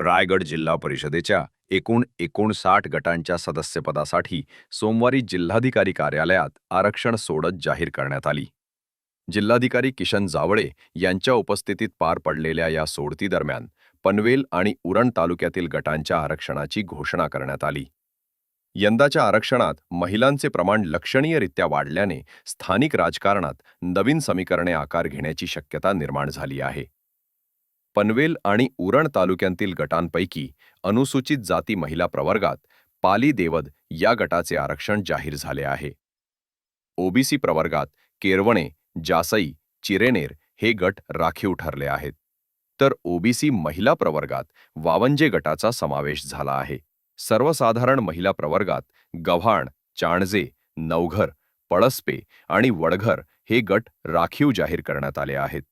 रायगड जिल्हा परिषदेच्या एकूण एकोणसाठ गटांच्या सदस्यपदासाठी सोमवारी जिल्हाधिकारी कार्यालयात आरक्षण सोडत जाहीर करण्यात आली. जिल्हाधिकारी किशन जावळे यांच्या उपस्थितीत पार पडलेल्या या सोडतीदरम्यान पनवेल आणि उरण तालुक्यातील गटांच्या आरक्षणाची घोषणा करण्यात आली. यंदाच्या आरक्षणात महिलांचे प्रमाण लक्षणीयरित्या वाढल्याने स्थानिक राजकारणात नवीन समीकरणे आकार घेण्याची शक्यता निर्माण झाली आहे. पनवेल आणि उरण तालुक्यांतील गटांपैकी अनुसूचित जाती महिला प्रवर्गात पाली देवद या गटाचे आरक्षण जाहीर झाले आहे. ओबीसी प्रवर्गात केरवणे जासई चिरेनेर हे गट राखीव ठरले आहेत. तर ओबीसी महिला प्रवर्गात वावंजे गटाचा समावेश झाला आहे. सर्वसाधारण महिला प्रवर्गात गव्हाण चाणजे नवघर पळसपे आणि वडघर हे गट राखीव जाहीर करण्यात आले आहेत.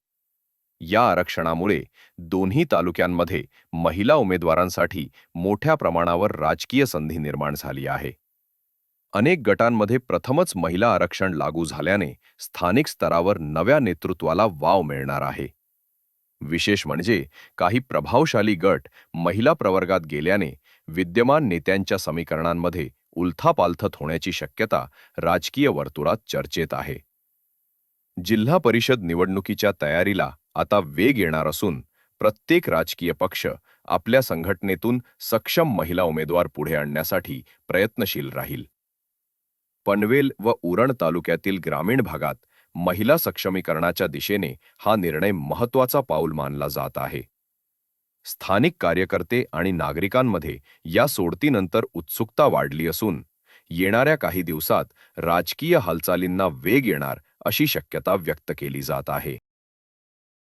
या आरक्षणामुळे दोन्ही तालुक्यांमध्ये महिला उमेदवारांसाठी मोठ्या प्रमाणावर राजकीय संधी निर्माण झाली आहे. अनेक गटांमध्ये प्रथमच महिला आरक्षण लागू झाल्याने स्थानिक स्तरावर नव्या नेतृत्वाला वाव मिळणार आहे. विशेष म्हणजे काही प्रभावशाली गट महिला प्रवर्गात गेल्याने विद्यमान नेत्यांच्या समीकरणांमध्ये उलथापालथत होण्याची शक्यता राजकीय वर्तुळात चर्चेत आहे. जिल्हा परिषद निवडणुकीच्या तयारीला आता वेग येणार असून प्रत्येक राजकीय पक्ष आपल्या संघटनेतून सक्षम महिला उमेदवार पुढे आणण्यासाठी प्रयत्नशील राहील. पनवेल व उरण तालुक्यातील ग्रामीण भागात महिला सक्षमीकरणाच्या दिशेने हा निर्णय महत्त्वाचा पाऊल मानला जात आहे. स्थानिक कार्यकर्ते आणि नागरिकांमध्ये या सोडतीनंतर उत्सुकता वाढली असून येणाऱ्या काही दिवसात राजकीय हालचालींना वेग येणार अशी शक्यता व्यक्त केली जात आहे.